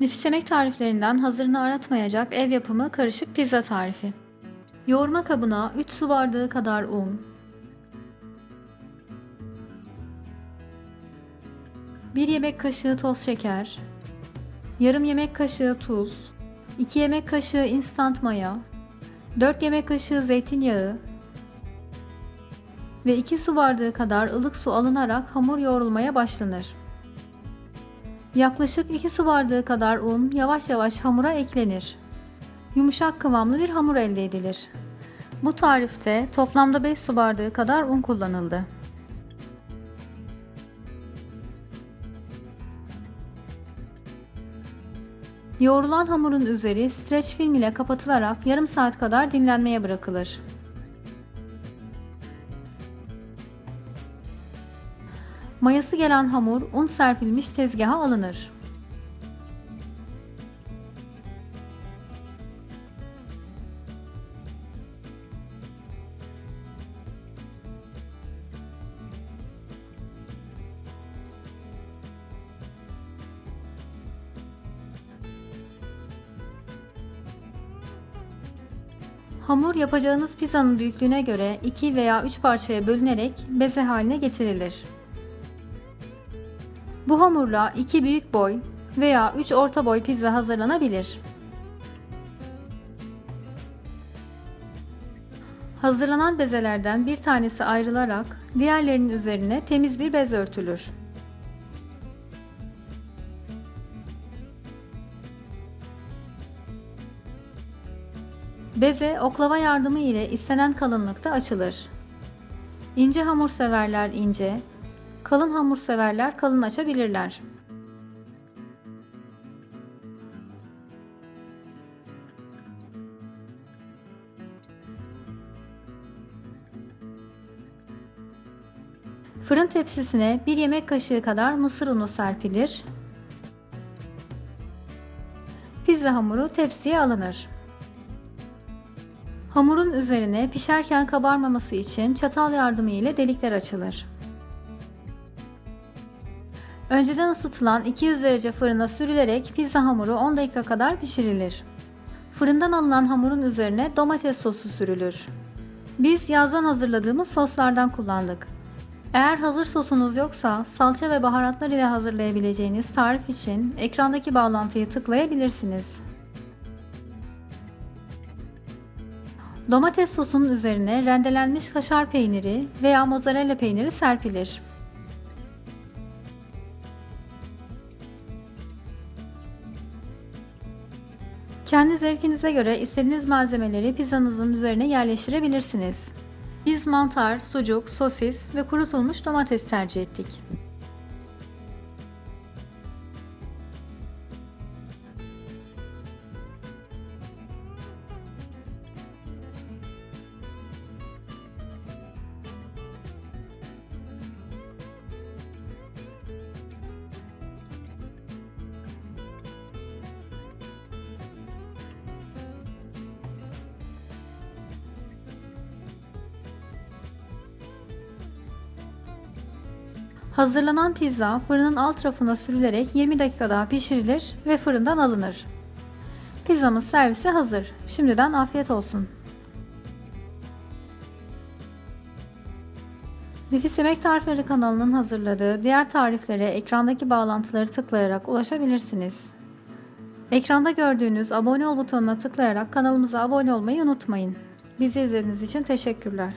Nefis yemek tariflerinden hazırını aratmayacak ev yapımı karışık pizza tarifi. Yoğurma kabına 3 su bardağı kadar un, 1 yemek kaşığı toz şeker, yarım yemek kaşığı tuz, 2 yemek kaşığı instant maya, 4 yemek kaşığı zeytinyağı. Ve 2 su bardağı kadar ılık su alınarak hamur yoğrulmaya başlanır. Yaklaşık 2 su bardağı kadar un yavaş yavaş hamura eklenir. Yumuşak kıvamlı bir hamur elde edilir. Bu tarifte toplamda 5 su bardağı kadar un kullanıldı. Yoğrulan hamurun üzeri streç film ile kapatılarak yarım saat kadar dinlenmeye bırakılır. Mayası gelen hamur un serpilmiş tezgaha alınır. Hamur yapacağınız pizzanın büyüklüğüne göre 2 veya 3 parçaya bölünerek beze haline getirilir. Bu hamurla 2 büyük boy veya 3 orta boy pizza hazırlanabilir. Hazırlanan bezelerden bir tanesi ayrılarak diğerlerinin üzerine temiz bir bez örtülür. Beze oklava yardımı ile istenen kalınlıkta açılır. İnce hamur severler ince, kalın hamur severler kalın açabilirler. Fırın tepsisine bir yemek kaşığı kadar mısır unu serpilir. Pizza hamuru tepsiye alınır. Hamurun üzerine pişerken kabarmaması için çatal yardımı ile delikler açılır. Önceden ısıtılan 200 derece fırına sürülerek pizza hamuru 10 dakika kadar pişirilir. Fırından alınan hamurun üzerine domates sosu sürülür. Biz yazdan hazırladığımız soslardan kullandık. Eğer hazır sosunuz yoksa salça ve baharatlar ile hazırlayabileceğiniz tarif için ekrandaki bağlantıyı tıklayabilirsiniz. Domates sosunun üzerine rendelenmiş kaşar peyniri veya mozzarella peyniri serpilir. Kendi zevkinize göre istediğiniz malzemeleri pizzanızın üzerine yerleştirebilirsiniz. Biz mantar, sucuk, sosis ve kurutulmuş domates tercih ettik. Hazırlanan pizza fırının alt rafına sürülerek 20 dakika daha pişirilir ve fırından alınır. Pizzamız servise hazır. Şimdiden afiyet olsun. Nefis Yemek Tarifleri kanalının hazırladığı diğer tariflere ekrandaki bağlantıları tıklayarak ulaşabilirsiniz. Ekranda gördüğünüz abone ol butonuna tıklayarak kanalımıza abone olmayı unutmayın. Bizi izlediğiniz için teşekkürler.